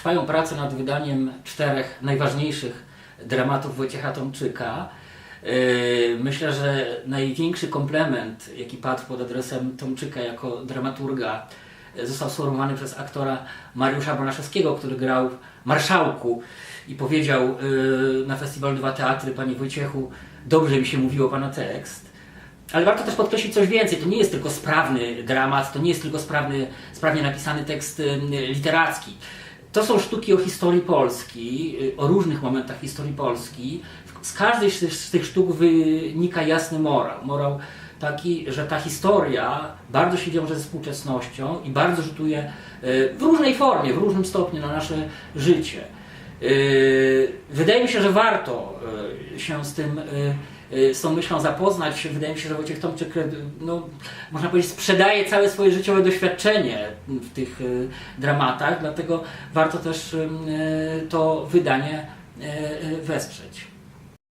trwają prace nad wydaniem czterech najważniejszych dramatów Wojciecha Tomczyka. Yy, Myślę, że największy komplement, jaki padł pod adresem Tomczyka jako dramaturga, yy, został sformułowany przez aktora Mariusza Bonaszewskiego, który grał Marszałku i powiedział yy, na festiwalu Dwa Teatry, Panie Wojciechu, dobrze mi się mówiło Pana tekst. Ale warto też podkreślić coś więcej. To nie jest tylko sprawny dramat, to nie jest tylko sprawny, sprawnie napisany tekst literacki. To są sztuki o historii Polski, y, o różnych momentach historii Polski. Z każdej z tych, sztuk wynika jasny morał. Morał taki, że ta historia bardzo się wiąże ze współczesnością i bardzo rzutuje y, w różnej formie, w różnym stopniu na nasze życie. Yy, Wydaje mi się, że warto yy, się z tym, yy, z tą myślą zapoznać. Wydaje mi się, że Wojciech Tomczyk, no, można powiedzieć, sprzedaje całe swoje życiowe doświadczenie w tych dramatach, dlatego warto też to wydanie wesprzeć.